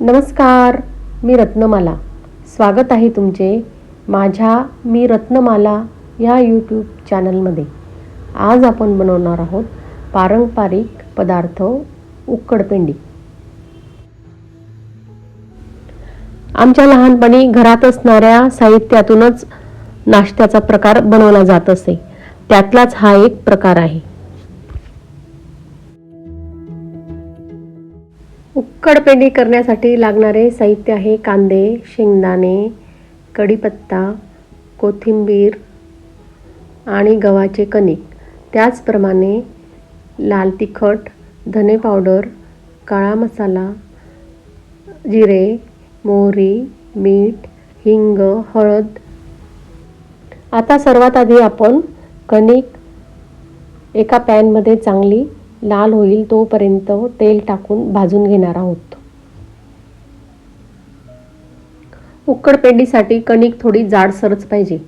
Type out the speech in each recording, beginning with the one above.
नमस्कार मी रत्नमाला. स्वागत आहे तुमचे माझ्या मी रत्नमाला या यूट्यूब चॅनलमध्ये आज आपण बनवणार आहोत पारंपरिक पदार्थ उक्कडपेंडी आमच्या लहानपणी घरात असणाऱ्या साहित्यातूनच नाश्त्याचा प्रकार बनवला जात असे. त्यातलाच हा एक प्रकार आहे. उक्कडपेंडी करण्यासाठी लागणारे साहित्य आहे कांदे शेंगदाणे कढीपत्ता कोथिंबीर आणि गव्हाचे कणिक. त्याचप्रमाणे लाल तिखट धने पावडर काळा मसाला जिरे मोहरी मीठ हिंग हळद. आता सर्वात आधी आपण कणिक एका पॅनमध्ये चांगली लाल होईल तोपर्यंत तेल टाकून भाजून घेणार आहोत. उकडपेंडीसाठी कणिक थोडी जाडसरच पाहिजे.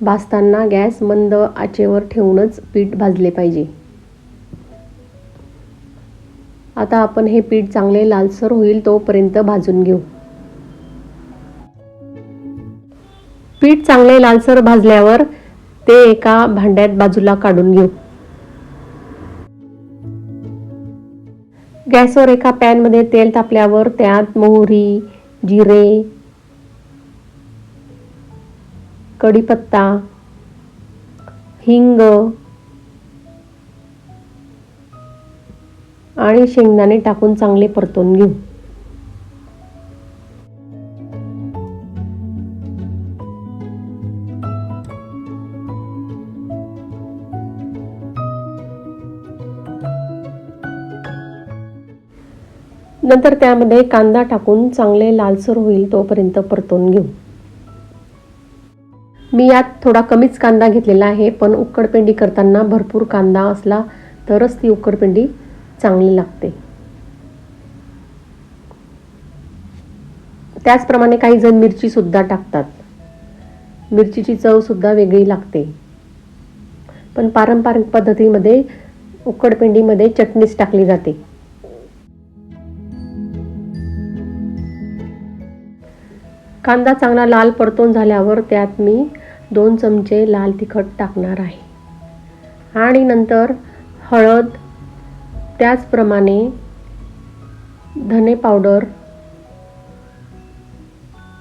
भाजताना गॅस मंद आचेवर ठेवूनच पीठ भाजले पाहिजे. आता आपण हे पीठ चांगले लालसर होईल तोपर्यंत भाजून घेऊ. पीठ चांगले लालसर भाजल्यावर ते एका भांड्यात बाजूला काढून घेऊ. गॅसवर एका पॅनमध्ये तेल तापल्यावर त्यात मोहरी जिरे कढीपत्ता हिंग आणि शेंगदाणे टाकून चांगले परतून घेऊ. नंतर त्यामध्ये कांदा टाकून चांगले लालसर होईल तोपर्यंत परतून घेऊ. मी यात थोडा कमीच कांदा घेतलेला आहे पण उकडपेंडी करताना भरपूर कांदा असला तरच ती उकडपेंडी चांगली लागते. त्याचप्रमाणे काही जण मिरची सुद्धा टाकतात. मिरचीची चव सुद्धा वेगळी लागते. पण पारंपरिक पद्धतीमध्ये उकडपेंडीमध्ये चटणीच टाकली जाते. कांदा चांगला लाल परतून झाल्यावर त्यात मी दोन चमचे लाल तिखट टाकणार आहे. आणि नंतर हळद त्याचप्रमाणे धने पावडर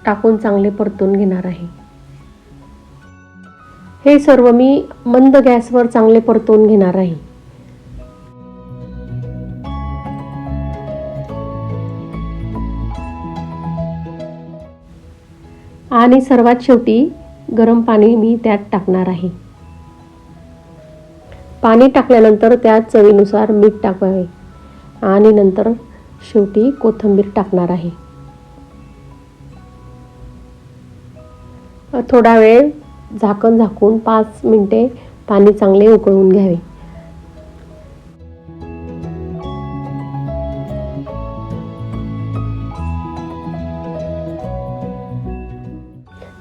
टाकून चांगले परतून घेणार आहे. हे सर्व मी मंद गॅसवर चांगले परतून घेणार आहे. आणि सर्वात शेवटी गरम पाणी मी त्यात टाकणार आहे. पाणी टाकल्यानंतर त्यात चवीनुसार मीठ टाकावे आणि नंतर शेवटी कोथिंबीर टाकणार आहे. थोडा वेळ झाकण झाकून पाच मिनटे पाणी चांगले उकळून घ्यावे.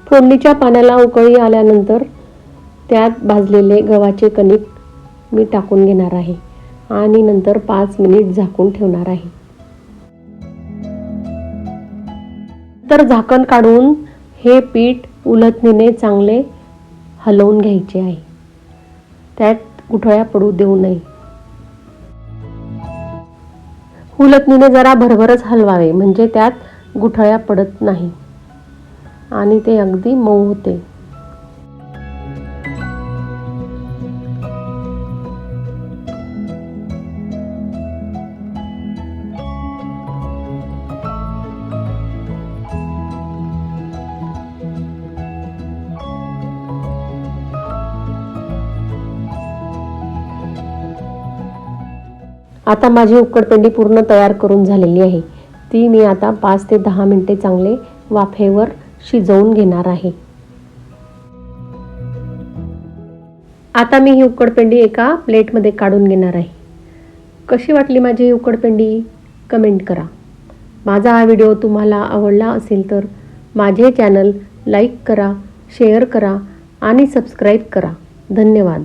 फोडणीच्या पाण्याला उकळी आल्यानंतर त्यात भाजलेले गव्हाचे कणिक मी टाकून घेणार आहे आणि नंतर पाच मिनिट झाकून ठेवणार आहे. तर झाकण काढून हे पीठ उलथणीने चांगले हलवून घ्यायचे आहे. त्यात गुठळ्या पडू देऊ नये. उलथणीने जरा भरभरच हलवावे म्हणजे त्यात गुठळ्या पडत नाही. आणि ते अगदी मऊ होते. आता माझी उकडपेंडी पूर्ण तयार करून झालेली आहे. ती मी आता पाच ते दहा मिनटे चांगले वाफेवर शिजवून घेणार आहे. आता मी ही उकडपेंडी एका प्लेटमध्ये काढून घेणार आहे. कशी वाटली माझी ही उकडपेंडी? कमेंट करा. माझा हा व्हिडिओ तुम्हाला आवडला असेल तर माझे चॅनल लाईक करा शेअर करा आणि सबस्क्राईब करा. धन्यवाद.